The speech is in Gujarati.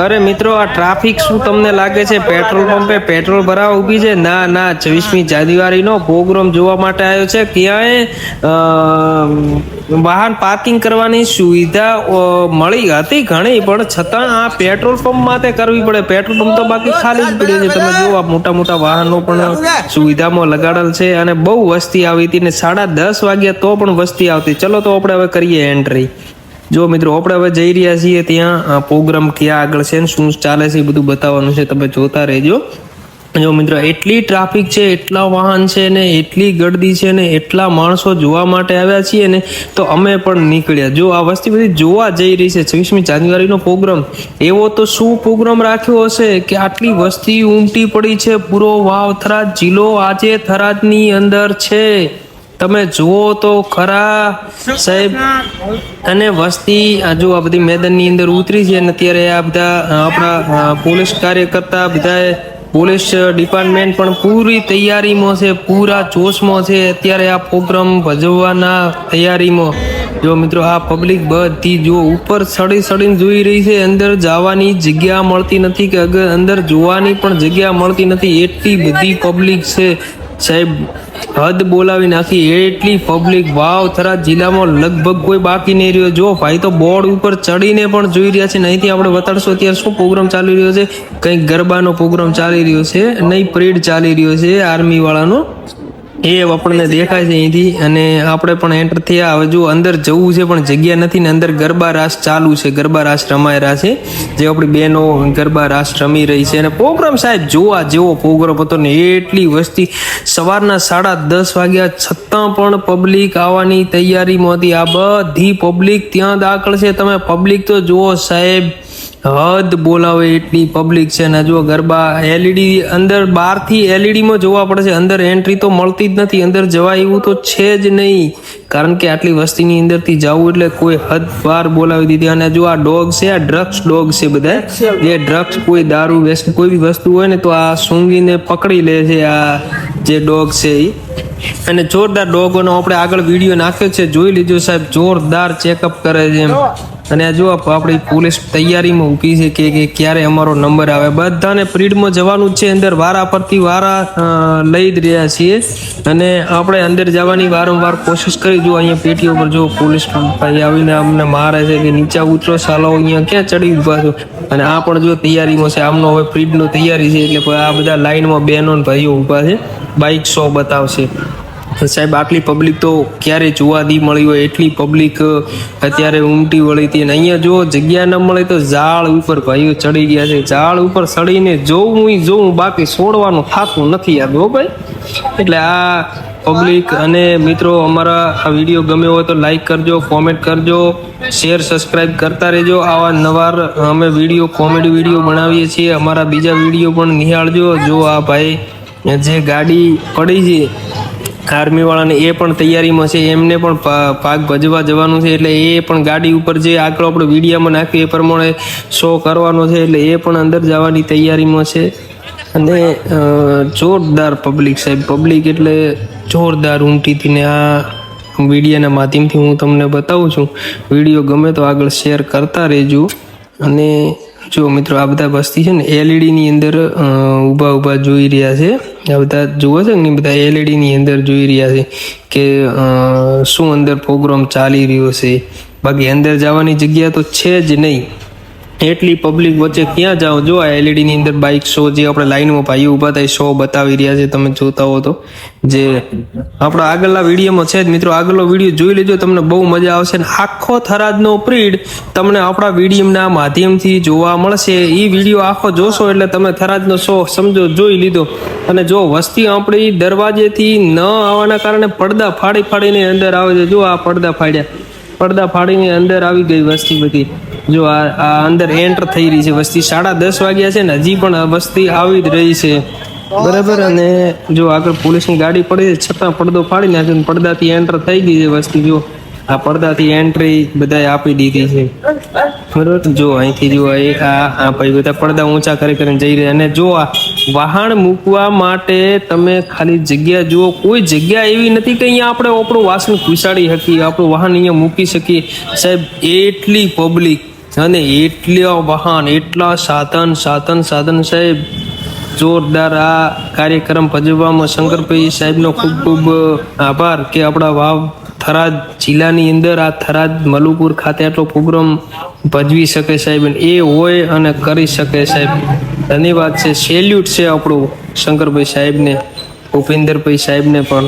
અરે મિત્રો, આ ટ્રાફિક શું તમને લાગે છે? પેટ્રોલ પંપે પેટ્રોલ ભરાવા ઊભી છે? ના ના, છવ્વીસમી જાન્યુઆરીનો પ્રોગ્રામ જોવા માટે આવ્યો છે. ક્યાંય વાહન પાર્કિંગ કરવાની સુવિધા મળી હતી ઘણી, પણ છતાં આ પેટ્રોલ પંપ માટે કરવી પડે. પેટ્રોલ પંપ તો બાકી ખાલી જ પડ્યો છે. તમે જુઓ, આ મોટા મોટા વાહનો પણ સુવિધામાં લગાડેલ છે અને બહુ વસ્તી આવી હતી ને સાડા દસ વાગ્યા તો પણ વસ્તી આવતી. ચલો તો આપણે હવે કરીએ એન્ટ્રી જો મિત્રો આપણે હવે જઈ રહ્યા છીએ ત્યાં પ્રોગ્રામ ક્યાં આગળ છે શું ચાલે છે એ બધું બતાવવાનું છે, તમે જોતા રહેજો. જો મિત્રો એટલી ટ્રાફિક છે, એટલા વાહન છે ને, એટલી ગળદી છે ને, એટલા માણસો જોવા માટે આવ્યા છીએ ને, તો અમે પણ નીકળ્યા. જો આ વસ્તી બધી જોવા જઈ રહી છે, છવ્વીસમી જાન્યુઆરીનો પ્રોગ્રામ, એવો તો શું પ્રોગ્રામ રાખ્યો હશે કે આટલી વસ્તી ઉમટી પડી છે, પૂરો વાવ થરાદ જિલ્લો આજે થરાદની અંદર છે. તમે જુઓ તો ખરા, સાહેબ. અને વસ્તી હજુ આ બધી મેદાનની અંદર ઉતરી છે અને અત્યારે આ બધા આપણા પોલીસ કાર્યકર્તા બધાએ પોલીસ ડિપાર્ટમેન્ટ પણ પૂરી તૈયારીમાં છે, પૂરા જોશમાં છે. અત્યારે આ પ્રોગ્રામ ભજવવાના તૈયારીમાં. જો મિત્રો, આ પબ્લિક બધી જો ઉપર સડી સડીને જોઈ રહી છે, અંદર જવાની જગ્યા મળતી નથી કે અંદર જોવાની પણ જગ્યા મળતી નથી. એટલી બધી પબ્લિક છે. સાહેબ, હદ બોલાવી નાખી એટલી પબ્લિક વાવ, થરાદ જિલ્લામાં લગભગ કોઈ બાકી નહીં રહ્યો. જો, ભાઈ તો બોર્ડ ઉપર ચડીને પણ જોઈ રહ્યા છે નહીંથી આપણે બતાડશો અત્યારે શું પ્રોગ્રામ ચાલી રહ્યો છે? કંઈક ગરબાનો પ્રોગ્રામ ચાલી રહ્યો છે, નહીં, પરેડ ચાલી રહ્યો છે આર્મી વાળાનો. એ આપણને દેખાય છે અહીંથી અને આપણે પણ એન્ટર થયા. હવે જો અંદર જવું છે પણ જગ્યા નથી ને અંદર ગરબા રાસ ચાલુ છે. ગરબા રાસ રમાઈ રહ્યા છે. જે આપણી બહેનો ગરબા રાસ રમી રહી છે. અને પ્રોગ્રામ સાહેબ જોવા જેવો પ્રોગ્રામ હતો ને એટલી વસ્તી. સવારના સાડા દસ વાગ્યા છતાં પણ પબ્લિક આવવાની તૈયારીમાં હતી. આ બધી પબ્લિક ત્યાં દાખલ છે. તમે પબ્લિક તો જુઓ સાહેબ. હદ બોલાવે એટલી પબ્લિક છે ને જો ગરબા એલઈડી અંદર બહારથી એલઈડીમાં જોવા પડે છે, અંદર એન્ટ્રી તો મળતી જ નથી, અંદર જવાય એવું તો છે જ નહીં. કારણ કે આટલી વસ્તીની અંદરથી જવું એટલે કોઈ હદ પાર બોલાવી દીધી. અને જો આ ડોગ છે, આ ડ્રગ્સ ડોગ છે બધા, જે ડ્રગ્સ કોઈ દારૂ વેસ્ટ કોઈ બી વસ્તુ હોય ને તો આ સૂંઘીને પકડી લે છે આ જે ડોગ છે એ અને જોરદાર ડોગોનો આપણે આગળ વીડિયો નાખ્યો છે. જોઈ લીધો સાહેબ, જોરદાર ચેકઅપ કરે છે એમ. અને આ જો આપણી પોલીસ તૈયારીમાં ઊભી છે કે કે ક્યારે અમારો નંબર આવે. બધાને પ્રીડમાં જવાનું જ છે. અંદર વારા પરથી વારા લઈ જ રહ્યા છીએ. અને આપણે અંદર જવાની વારંવાર કોશિશ કરી. જો અહીંયા પેટીઓ પર જો પોલીસ ભાઈ આવીને અમને મારે છે કે નીચે ઉતરો. ચાલો અહીંયા ક્યાં ચડી ઊભા છો? અને આ પણ જો તૈયારીમાં છે. આમનો હવે ફ્રીડનો તૈયારી છે. એટલે આ બધા લાઈનમાં બહેનો ભાઈઓ ઊભા છે. બાઇક શો બતાવશે. સાહેબ, આટલી પબ્લિક તો ક્યારે જોવા દી મળી હોય? એટલી પબ્લિક અત્યારે ઉમટી વળી હતી અને અહીંયા જો જગ્યા ન મળે તો ઝાડ ઉપર ભાઈઓ ચડી ગયા છે. ઝાડ ઉપર ચડીને જોવું હું જોવું, બાકી છોડવાનું થતું નથી યાર હો ભાઈ? એટલે આ પબ્લિક અને મિત્રો, અમારા આ વીડિયો ગમ્યો હોય તો લાઈક કરજો કોમેન્ટ કરજો શેર સબસ્ક્રાઈબ કરતા રહેજો. આવા નવાર અમે વીડિયો કોમેડી વીડિયો બનાવીએ છીએ. અમારા બીજા વીડિયો પણ નિહાળજો. જો આ ભાઈ જે ગાડી પડી છે આર્મી વાળાને એ પણ તૈયારીમાં છે, એમને પણ પાક ભજવા જવાનું છે, એટલે એ પણ ગાડી ઉપર જે આગળ આપણે વિડીયામાં નાખ્યું, એ પ્રમાણે શો કરવાનો છે, એટલે એ પણ અંદર જવાની તૈયારીમાં છે. અને જોરદાર પબ્લિક સાહેબ, પબ્લિક એટલે જોરદાર હતી ને આ વિડીયાના માધ્યમથી હું તમને બતાવું છું. વીડિયો ગમે તો આગળ શેર કરતા રહેજો. અને જો મિત્રો આ બધા વસ્તી છે ને એલઈડીની અંદર ઊભા ઊભા જોઈ રહ્યા છે. આ બધા જુઓ છે ને, બધા એલઈડીની અંદર જોઈ રહ્યા છે કે શું અંદર પ્રોગ્રામ ચાલી રહ્યો છે. બાકી અંદર જવાની જગ્યા તો છે જ નહીં. એટલી પબ્લિક વચ્ચે ક્યાં જાઓ? જો આ એલઈડી ની અંદર બાઇક શો જે આપણે લાઈનમાં ભાઈ ઊભા થાય શો બતાવી રહ્યા છે, તમે જોતા હો તો. જે આપણા આગળના વિડીયોમાં છે જ મિત્રો, આગળનો વીડિયો જોઈ લેજો, તમને બહુ મજા આવશે. અને આખો થરાદનો પ્રીડ તમને આપણા વિડીયોના માધ્યમથી જોવા મળશે. એ વીડિયો આખો જોશો એટલે તમે થરાદનો શો સમજો, જોઈ લીધો. અને જો વસ્તી આપણી દરવાજેથી ન આવવાના કારણે પડદા ફાડી ફાડીને અંદર આવે છે. જો આ પડદા ફાડ્યા, પડદા ફાડીને અંદર આવી ગઈ વસ્તી બધી. જો આ અંદર એન્ટર થઈ રહી છે. વસ્તી સાડા દસ વાગ્યા છે ને, હજી પણ વસ્તી આવી જ રહી છે. બરાબર, અને જો આગળ પોલીસની ગાડી પડી છે, છતાં પડદો ફાડી નાખ્યો પડદાથી એન્ટર થઈ ગઈ છે વસ્તી, જો. આ પડદાથી એન્ટ્રી બધાએ આપી દીધી છે. બરોબર, જો અહીંથી જો આ આ ભાઈ બધા પડદા ઊંચા કરી કરીને જઈ રહ્યા અને જો આ વાહન મૂકવા માટે તમે ખાલી જગ્યા જુઓ, કોઈ જગ્યા એવી નથી કે અહીંયા આપણે આપણું વાસણ ઘુસાડી શકીએ, આપણું વાહન અહીંયા મૂકી શકીએ. સાહેબ, એટલી પબ્લિક અને એટલો વાહન એટલા સાધન સાધન સાધન સાહેબ. જોરદાર આ કાર્યક્રમ ભજવવામાં શંકરભાઈ સાહેબનો ખૂબ ખૂબ આભાર કે આપણા વાવ થરાદ જિલ્લાની અંદર આ થરાદ મલુપુર ખાતે આટલો પ્રોગ્રામ ભજવી શકે સાહેબ એ હોય અને કરી શકે સાહેબ. ધન્યવાદ છે, સેલ્યુટ છે આપણું શંકરભાઈ સાહેબને, ભૂપેન્દ્રભાઈ સાહેબને પણ.